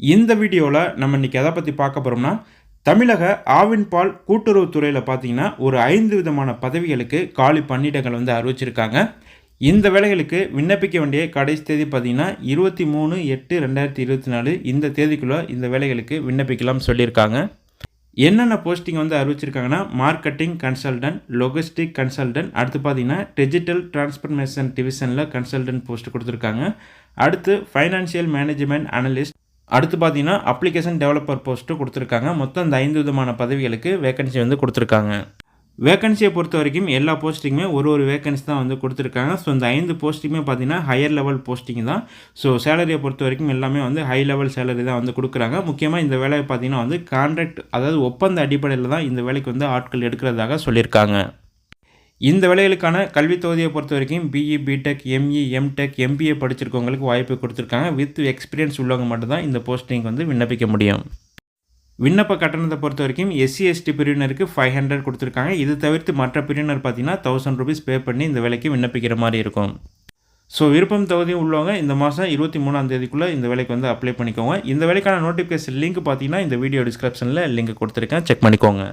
இந்த வீடியோவில் நம்ம இன்றைக்கி எதை பற்றி பார்க்க போகிறோம்னா தமிழக ஆவின் பால் கூட்டுறவுத்துறையில் பார்த்தீங்கன்னா ஒரு ஐந்து விதமான பதவிகளுக்கு காலி பணியிடங்கள் வந்து அறிவிச்சிருக்காங்க. இந்த வேலைகளுக்கு விண்ணப்பிக்க வேண்டிய கடைசி தேதி பார்த்தீங்கன்னா இருபத்தி மூணு எட்டு ரெண்டாயிரத்தி இருபத்தி நாலு இந்த தேதிக்குள்ளே இந்த வேலைகளுக்கு விண்ணப்பிக்கலாம் சொல்லியிருக்காங்க. என்னென்ன போஸ்டிங் வந்து அறிவிச்சிருக்காங்கன்னா மார்க்கெட்டிங் கன்சல்டன்ட் லொகிஸ்டிக் கன்சல்டன்ட் அடுத்து பார்த்தீங்கன்னா டிஜிட்டல் டிரான்ஸ்ஃபர்மேஷன் டிவிஷனில் கன்சல்டன்ட் போஸ்ட் கொடுத்துருக்காங்க. அடுத்து ஃபைனான்சியல் மேனேஜ்மெண்ட் அனலிஸ்ட் அடுத்து பார்த்தீங்கன்னா அப்ளிகேஷன் டெவலப்பர் போஸ்ட்டு கொடுத்துருக்காங்க. மொத்தம் இந்த ஐந்து விதமான பதவிகளுக்கு வேகன்சி வந்து கொடுத்துருக்காங்க. வேகன்சியை பொறுத்த வரைக்கும் எல்லா போஸ்டிங்குமே ஒரு ஒரு வேகன்சி தான் வந்து கொடுத்துருக்காங்க. ஸோ இந்த ஐந்து போஸ்டிங்குமே பார்த்தீங்கன்னா ஹையர் லெவல் போஸ்டிங் தான். ஸோ சேலரியை பொறுத்த வரைக்கும் எல்லாமே வந்து ஹை லெவல் சேலரி தான் வந்து கொடுக்குறாங்க. முக்கியமாக இந்த வேலையை பார்த்தீங்கன்னா வந்து கான்ட்ராக்ட் அதாவது ஒப்பந்த அடிப்படையில் தான் இந்த வேலைக்கு வந்து ஆட்கள் எடுக்கிறதாக சொல்லியிருக்காங்க. இந்த வேலைகளுக்கான கல்வித் தொகுதியை பொறுத்த வரைக்கும் BE BTech ME MTech MBA படிச்சிருக்கவங்களுக்கு வாய்ப்பு கொடுத்துருக்காங்க. வித் எக்ஸ்பீரியன்ஸ் உள்ளவங்க மட்டும்தான் இந்த போஸ்டிங் வந்து விண்ணப்பிக்க முடியும். விண்ணப்ப கட்டணத்தை பொறுத்த வரைக்கும் எஸ்சி எஸ்டி பிரிவினருக்கு ஃபைவ் ஹண்ட்ரட் கொடுத்துருக்காங்க. இது தவிர்த்து மற்ற பிரிவினர் பார்த்தீங்கன்னா தௌசண்ட் ருபீஸ் பே பண்ணி இந்த வேலைக்கு விண்ணப்பிக்கிற மாதிரி இருக்கும். ஸோ விருப்பம் தகுதியும் உள்ளவங்க இந்த மாதம் இருபத்தி மூணாம் தேதிக்குள்ளே இந்த வேலைக்கு வந்து அப்ளை பண்ணிக்கோங்க. இந்த வேலைக்கான நோட்டிஃபிகேஷன் லிங்க் பார்த்தீங்கன்னா இந்த வீடியோ டிஸ்கிரிப்ஷனில் லிங்க் கொடுத்துருக்கேன். செக் பண்ணிக்கோங்க.